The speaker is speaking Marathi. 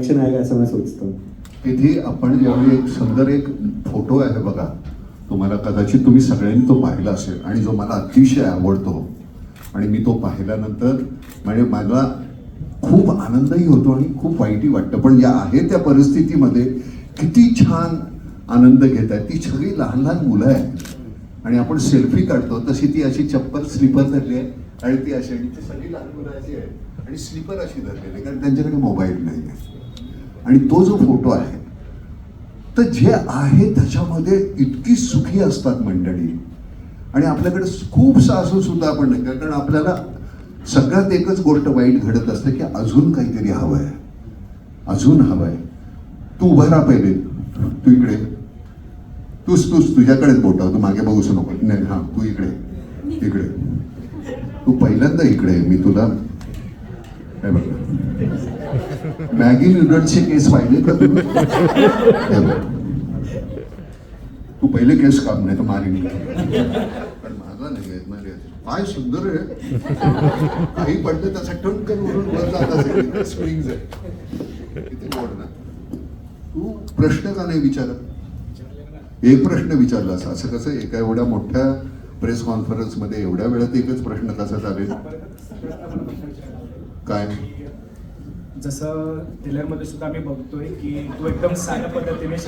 लक्षण आहे असं मला सुचतं. तिथे आपण ज्यावेळी एक सुंदर एक फोटो आहे बघा. तुम्हाला कदाचित तुम्ही सगळ्यांनी तो पाहिला असेल आणि जो मला अतिशय आवडतो. आणि मी तो पाहिल्यानंतर म्हणजे मला खूप आनंदही होतो आणि खूप वाईटही वाटतं. पण या आहे त्या परिस्थितीमध्ये किती छान आनंद घेत आहे ती सगळी लहान लहान मुलं आहेत. आणि आपण सेल्फी काढतो. तशी ती अशी चप्पल स्लीपर धरली आहे. आणि ती अशी आणि ती सगळी लहान मुलं अशी आहे आणि स्लीपर अशी धरलेली आहे. कारण त्यांच्याकडे मोबाईल नाही आहे. आणि तो जो फोटो आहे तर जे आहे त्याच्यामध्ये इतकी सुखी असतात मंडळी. आणि आपल्याकडे खूप सासू सुद्धा आपण नाही कारण आपल्याला सगळ्यात एकच गोष्ट वाईट घडत असते की अजून काहीतरी हवं आहे अजून हवं आहे तू उभा राहा पहिले. तू इकडे. तूच तूच तुझ्याकडेच बोट. तू मागे बघूच नको. नाही हां तू इकडे. इकडे. तू पहिल्यांदा इकडे. मी तुला मॅगी नूडल्सचे केस पाहिले का तू पहिले केस काप नाही तर मारीन पण माझा नाही येत नाही पाय सुंदर आहे काही पडलं त्याचा टणकन उडून वर जात असेल स्प्रिंग्स आहे किती तू प्रश्न का नाही विचारत एक प्रश्न विचारला असं असं कसं एका एवढ्या मोठ्या प्रेस कॉन्फरन्समध्ये एवढ्या वेळात एकच प्रश्न कसा चालेल काय? जसं मध्ये सुद्धा आम्ही बघतोय की तो एकदम साध्या पद्धतीने